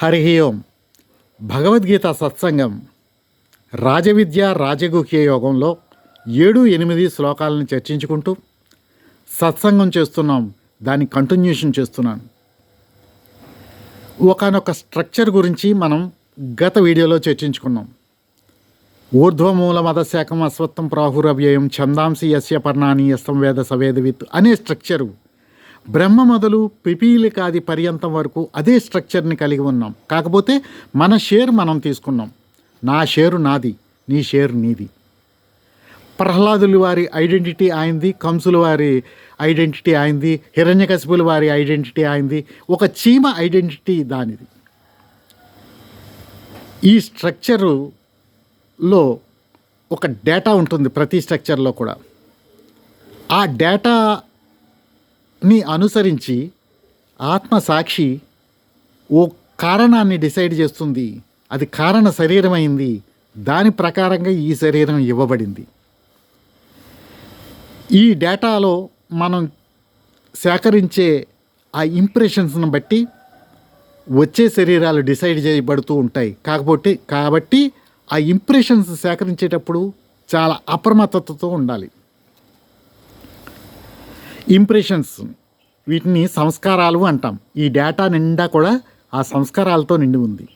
హరి ఓం. భగవద్గీత సత్సంగం. రాజవిద్య రాజగుహ్య యోగంలో ఏడు ఎనిమిది శ్లోకాలను చర్చించుకుంటూ సత్సంగం చేస్తున్నాం. దాని కంటిన్యూషన్ చేస్తున్నాను. ఒకనొక స్ట్రక్చర్ గురించి మనం గత వీడియోలో చర్చించుకున్నాం. ఊర్ధ్వమూల మదశాఖం ప్రాహుర ప్రాహురవ్యయం ఛందాంసి యస్య పర్ణాని యస్తం వేద సవేదవిత్ అనే స్ట్రక్చరు బ్రహ్మ మొదలు పిపీలికాది పర్యంతం వరకు అదే స్ట్రక్చర్ని కలిగి ఉన్నాం. కాకపోతే మన షేర్ మనం తీసుకున్నాం. నా షేరు నాది నీ షేర్ నీది. ప్రహ్లాదులు వారి ఐడెంటిటీ ఆయింది కంసుల వారి ఐడెంటిటీ ఆయింది హిరణ్యకశిపుల వారి ఐడెంటిటీ ఆయింది ఒక చీమ ఐడెంటిటీ దానిది. ఈ స్ట్రక్చరులో ఒక డేటా ఉంటుంది ప్రతి స్ట్రక్చర్లో కూడా. ఆ డేటా ని అనుసరించి ఆత్మసాక్షి ఓ కారణాన్ని డిసైడ్ చేస్తుంది. అది కారణ శరీరం అయింది దాని ప్రకారంగా ఈ శరీరం ఇవ్వబడింది. ఈ డేటాలో మనం సేకరించే ఆ ఇంప్రెషన్స్ని బట్టి వచ్చే శరీరాలు డిసైడ్ చేయబడుతూ ఉంటాయి. కాకపోతే కాబట్టి ఆ ఇంప్రెషన్స్ సేకరించేటప్పుడు చాలా అప్రమత్తతతో ఉండాలి. ఇంప్రెషన్స్. వీటిని సంస్కారాలు అంటాం. ఈ డేటా నిండా కూడా ఆ సంస్కారాలతో నిండి ఉంది.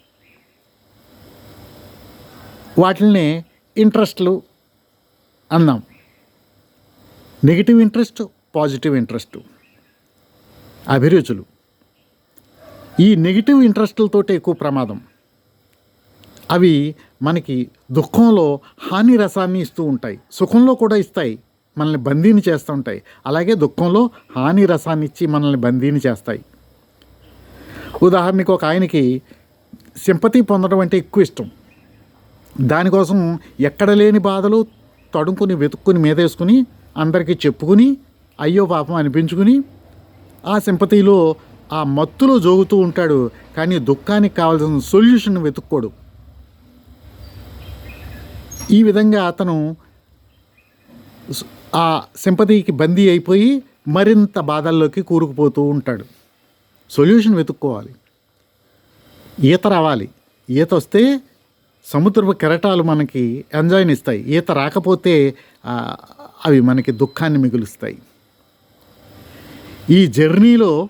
వాటిని ఇంట్రెస్ట్లు అందాం నెగిటివ్ ఇంట్రెస్ట్ పాజిటివ్ ఇంట్రెస్ట్ అభిరుచులు. ఈ నెగిటివ్ ఇంట్రెస్ట్లతోటే ఎక్కువ ప్రమాదం. అవి మనకి దుఃఖంలో హాని రసాన్ని ఇస్తూ ఉంటాయి. సుఖంలో కూడా ఇస్తాయి. మనల్ని బందీని చేస్తూ ఉంటాయి. అలాగే దుఃఖంలో హాని రసాన్ని ఇచ్చి మనల్ని బందీని చేస్తాయి. ఉదాహరణకి ఒక ఆయనకి సింపతి పొందడం అంటే ఎక్కువ ఇష్టం. దానికోసం ఎక్కడ లేని బాధలు తడుముకుని వెతుక్కుని మీదేసుకుని అందరికీ చెప్పుకుని అయ్యో పాపం అనిపించుకుని ఆ సింపతిలో ఆ మత్తులో జోగుతూ ఉంటాడు. కానీ దుఃఖానికి కావాల్సిన సొల్యూషన్ వెతుక్కోడు. ఈ విధంగా అతను ఆ సింపతికి బందీ అయిపోయి మరింత బాధల్లోకి కూరుకుపోతూ ఉంటాడు. సొల్యూషన్ వెతుక్కోవాలి. ఈత రావాలి. ఈత వస్తే సముద్రపు కెరటాలు మనకి ఎంజాయ్ని ఇస్తాయి ఈత రాకపోతే అవి మనకి దుఃఖాన్ని మిగులుస్తాయి. ఈ జర్నీలో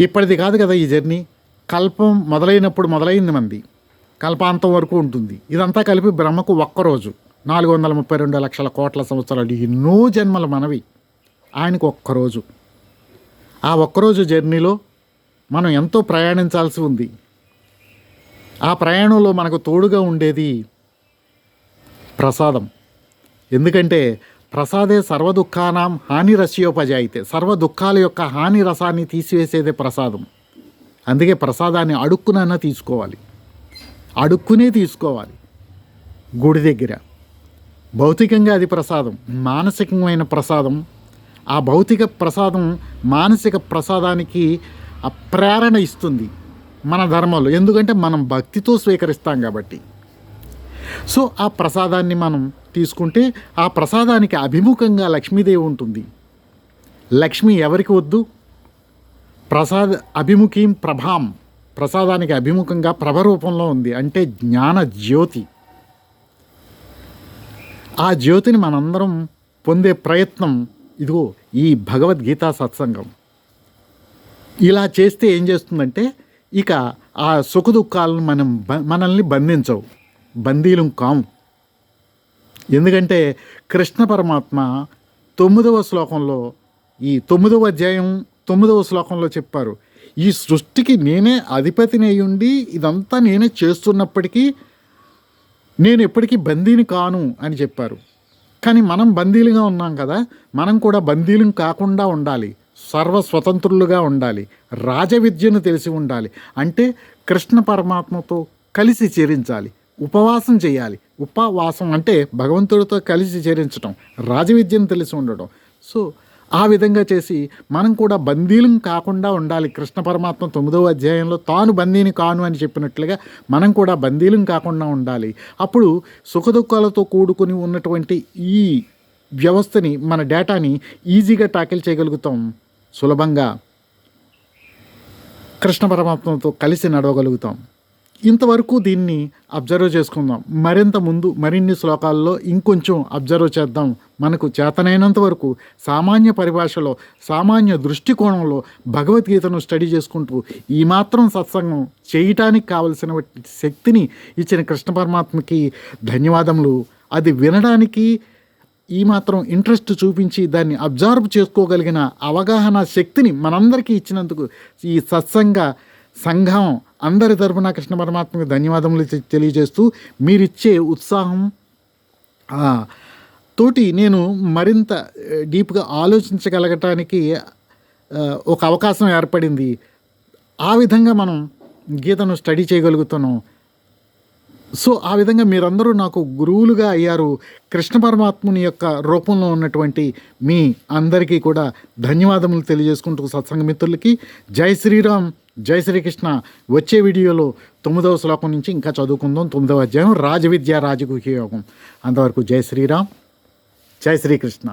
ఇప్పటిది కాదు కదా ఈ జర్నీ. కల్పం మొదలైనప్పుడు మొదలైంది మంది. కల్పాంతం వరకు ఉంటుంది. ఇదంతా కలిపి బ్రహ్మకు ఒక్కరోజు. నాలుగు వందల ముప్పై రెండు లక్షల కోట్ల సంవత్సరాలు ఎన్నో జన్మల మనవి ఆయనకు ఒక్కరోజు. ఆ ఒక్కరోజు జర్నీలో మనం ఎంతో ప్రయాణించాల్సి ఉంది. ఆ ప్రయాణంలో మనకు తోడుగా ఉండేది ప్రసాదం. ఎందుకంటే ప్రసాదే సర్వ దుఃఖానాం హాని రస్యోపజాయితే సర్వ దుఃఖాల యొక్క హాని రసాన్ని తీసివేసేదే ప్రసాదం. అందుకే ప్రసాదాన్ని అడుక్కునన్నా తీసుకోవాలి. అడుక్కునే తీసుకోవాలి. గుడి దగ్గర. భౌతికంగా అది ప్రసాదం మానసికమైన ప్రసాదం. ఆ భౌతిక ప్రసాదం మానసిక ప్రసాదానికి ప్రేరణ ఇస్తుంది మన ధర్మంలో. ఎందుకంటే మనం భక్తితో స్వీకరిస్తాం కాబట్టి. సో ఆ ప్రసాదాన్ని మనం తీసుకుంటే ఆ ప్రసాదానికి అభిముఖంగా లక్ష్మీదేవి ఉంటుంది. లక్ష్మి ఎవరికి వద్దు? ప్రసాద అభిముఖీం ప్రభాం. ప్రసాదానికి అభిముఖంగా ప్రభ రూపంలో ఉంది. అంటే జ్ఞాన జ్యోతి. ఆ జ్యోతిని మనందరం పొందే ప్రయత్నం ఇదిగో ఈ భగవద్గీత సత్సంగం. ఇలా చేస్తే ఏం చేస్తుందంటే ఇక ఆ సుఖదుఖాలను మనం బ- మనల్ని బంధించవు బందీలం కాము. ఎందుకంటే కృష్ణ పరమాత్మ తొమ్మిదవ శ్లోకంలో ఈ తొమ్మిదవ అధ్యాయం తొమ్మిదవ శ్లోకంలో చెప్పారు ఈ సృష్టికి నేనే అధిపతిని ఇదంతా నేనే చేస్తున్నప్పటికీ నేను ఎప్పటికీ బందీని కాను అని చెప్పారు. కానీ మనం బందీలుగా ఉన్నాం కదా మనం కూడా బందీలు కాకుండా ఉండాలి. సర్వ స్వతంత్రులుగా ఉండాలి. రాజవిద్యను తెలిసి ఉండాలి. అంటే కృష్ణ పరమాత్మతో కలిసి చేరించాలి. ఉపవాసం చేయాలి. ఉపవాసం అంటే భగవంతుడితో కలిసి చేరించడం రాజవిద్యను తెలిసి ఉండడం సో ఆ విధంగా చేసి మనం కూడా బందీలం కాకుండా ఉండాలి. కృష్ణ పరమాత్మ తొమ్మిదవ అధ్యాయంలో తాను బందీని కాను అని చెప్పినట్లుగా మనం కూడా బందీలం కాకుండా ఉండాలి. అప్పుడు సుఖదుఖాలతో కూడుకుని ఉన్నటువంటి ఈ వ్యవస్థని మన డేటాని ఈజీగా టాకిల్ చేయగలుగుతాం. సులభంగా కృష్ణ పరమాత్మతో కలిసి నడవగలుగుతాం. ఇంతవరకు దీన్ని అబ్జర్వ్ చేసుకుందాం. మరింత ముందు మరిన్ని శ్లోకాల్లో ఇంకొంచెం అబ్జర్వ్ చేద్దాం. మనకు చేతనైనంత వరకు సామాన్య పరిభాషలో సామాన్య దృష్టికోణంలో భగవద్గీతను స్టడీ చేసుకుంటూ ఈ మాత్రం సత్సంగం చేయటానికి కావలసిన శక్తిని ఇచ్చిన కృష్ణ పరమాత్మకి ధన్యవాదములు. అది వినడానికి ఈ మాత్రం ఇంట్రెస్ట్ చూపించి దాన్ని అబ్జర్వ్ చేసుకోగలిగిన అవగాహన శక్తిని మనందరికీ ఇచ్చినందుకు ఈ సత్సంగ సంఘం అందరి తరఫున కృష్ణ పరమాత్మకు ధన్యవాదములు తెలియజేస్తూ మీరిచ్చే ఉత్సాహం తోటి నేను మరింత డీప్గా ఆలోచించగలగటానికి ఒక అవకాశం ఏర్పడింది. ఆ విధంగా మనం గీతను స్టడీ చేయగలుగుతున్నాం. సో ఆ విధంగా మీరందరూ నాకు గురువులుగా అయ్యారు. కృష్ణ పరమాత్ముని యొక్క రూపంలో ఉన్నటువంటి మీ అందరికీ కూడా ధన్యవాదములు తెలియజేసుకుంటూ సత్సంగ మిత్రులకి జై శ్రీరామ్ జై శ్రీకృష్ణ. వచ్చే వీడియోలో తొమ్మిదవ శ్లోకం నుంచి ఇంకా చదువుకుందాం. తొమ్మిదవ అధ్యాయం రాజవిద్య రాజగుహ్య యోగం అంతవరకు జై శ్రీరామ్. జై శ్రీకృష్ణ.